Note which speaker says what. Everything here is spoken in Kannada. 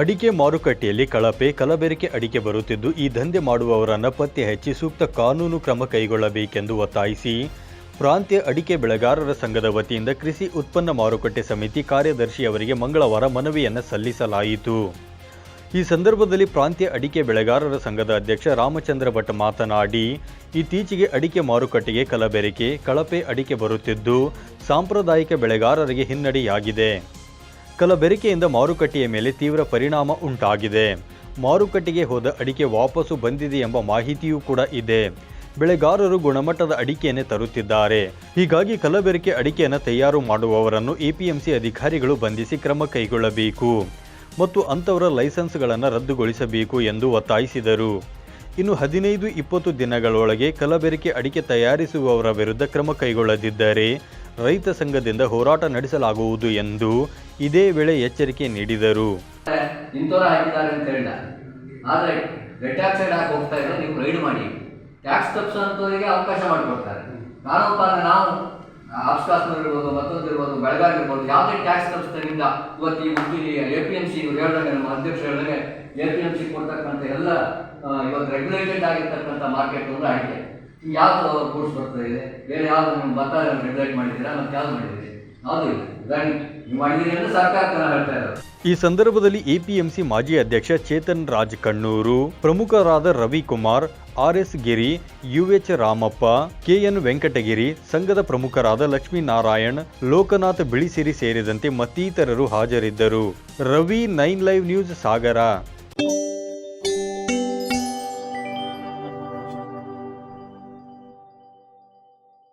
Speaker 1: ಅಡಿಕೆ ಮಾರುಕಟ್ಟೆಯಲ್ಲಿ ಕಳಪೆ, ಕಲಬೆರಕೆ ಅಡಿಕೆ ಬರುತ್ತಿದ್ದು, ಈ ದಂಧೆ ಮಾಡುವವರನ್ನು ಪತ್ತೆ ಹಚ್ಚಿ ಸೂಕ್ತ ಕಾನೂನು ಕ್ರಮ ಕೈಗೊಳ್ಳಬೇಕೆಂದು ಒತ್ತಾಯಿಸಿ, ಪ್ರಾಂತ್ಯ ಅಡಿಕೆ ಬೆಳೆಗಾರರ ಸಂಘದ ವತಿಯಿಂದ ಕೃಷಿ ಉತ್ಪನ್ನ ಮಾರುಕಟ್ಟೆ ಸಮಿತಿ ಕಾರ್ಯದರ್ಶಿ ಅವರಿಗೆ ಮಂಗಳವಾರ ಮನವಿಯನ್ನು ಸಲ್ಲಿಸಲಾಯಿತು. ಈ ಸಂದರ್ಭದಲ್ಲಿ ಪ್ರಾಂತ್ಯ ಅಡಿಕೆ ಬೆಳೆಗಾರರ ಸಂಘದ ಅಧ್ಯಕ್ಷ ರಾಮಚಂದ್ರ ಭಟ್ ಮಾತನಾಡಿ, ಇತ್ತೀಚೆಗೆ ಅಡಿಕೆ ಮಾರುಕಟ್ಟೆಗೆ ಕಲಬೆರಕೆ, ಕಳಪೆ ಅಡಿಕೆ ಬರುತ್ತಿದ್ದು, ಸಾಂಪ್ರದಾಯಿಕ ಬೆಳೆಗಾರರಿಗೆ ಹಿನ್ನಡೆಯಾಗಿದೆ. ಕಲಬೆರಕೆಯಿಂದ ಮಾರುಕಟ್ಟೆಯ ಮೇಲೆ ತೀವ್ರ ಪರಿಣಾಮ ಉಂಟಾಗಿದೆ. ಮಾರುಕಟ್ಟೆಗೆ ಹೋದ ಅಡಿಕೆ ವಾಪಸ್ಸು ಬಂದಿದೆ ಎಂಬ ಮಾಹಿತಿಯೂ ಕೂಡ ಇದೆ. ಬೆಳೆಗಾರರು ಗುಣಮಟ್ಟದ ಅಡಿಕೆಯನ್ನೇ ತರುತ್ತಿದ್ದಾರೆ. ಹೀಗಾಗಿ ಕಲಬೆರಕೆ ಅಡಿಕೆಯನ್ನು ತಯಾರು ಮಾಡುವವರನ್ನು ಎಪಿಎಂಸಿ ಅಧಿಕಾರಿಗಳು ಬಂಧಿಸಿ ಕ್ರಮ ಕೈಗೊಳ್ಳಬೇಕು ಮತ್ತು ಅಂಥವರ ಲೈಸೆನ್ಸ್ಗಳನ್ನು ರದ್ದುಗೊಳಿಸಬೇಕು ಎಂದು ಒತ್ತಾಯಿಸಿದರು. ಇನ್ನು ಹದಿನೈದು ಇಪ್ಪತ್ತು ದಿನಗಳೊಳಗೆ ಕಲಬೆರಕೆ ಅಡಿಕೆ ತಯಾರಿಸುವವರ ವಿರುದ್ಧ ಕ್ರಮ ಕೈಗೊಳ್ಳದಿದ್ದರೆ ರೈತ ಸಂಘದಿಂದ ಹೋರಾಟ ನಡೆಸಲಾಗುವುದು ಎಂದು ಇದೇ ವೇಳೆ ಎಚ್ಚರಿಕೆ ನೀಡಿದರು.
Speaker 2: ಅಂತ ಆದರೆ ಅವಕಾಶ ಮಾಡಿಕೊಡ್ತಾರೆ. ನಾವು ಎ ಪಿ ಎಂ ಸಿ ಎಲ್ಲ ಇವತ್ತು ರೆಗ್ಯುಲೇಟೆಡ್ ಆಗಿರ್ತಕ್ಕಂಥ ಮಾರ್ಕೆಟ್ ಒಂದು ಅಡಿಕೆ ಯಾವುದು ಗೂಡ್ಸ್ ಬರ್ತಾ ಇದೆ? ಬೇರೆ ಯಾವ್ದು ನಿಮ್ಮ ಭತ್ತ ರೆಗ್ಯುಲೇಟ್ ಮಾಡಿದ್ದೀರಾ? ಮತ್ತೆ ಯಾವ್ದು ಮಾಡಿದ್ದೀರಿ? ಯಾವುದು ಇಲ್ಲ ಹೇಳ್ತಾ ಇರೋದು.
Speaker 1: ಈ ಸಂದರ್ಭದಲ್ಲಿ ಎಪಿಎಂಸಿ ಮಾಜಿ ಅಧ್ಯಕ್ಷ ಚೇತನ್ ರಾಜ್ ಕಣ್ಣೂರು, ಪ್ರಮುಖರಾದ Ravikumar RS Giri UH Ramappa K N Venkatagiri, ಸಂಘದ ಪ್ರಮುಖರಾದ ಲಕ್ಷ್ಮೀನಾರಾಯಣ್, ಲೋಕನಾಥ್ ಬಿಳಿಸಿರಿ ಸೇರಿದಂತೆ ಮತ್ತಿತರರು ಹಾಜರಿದ್ದರು. Ravi nine live news Sagara.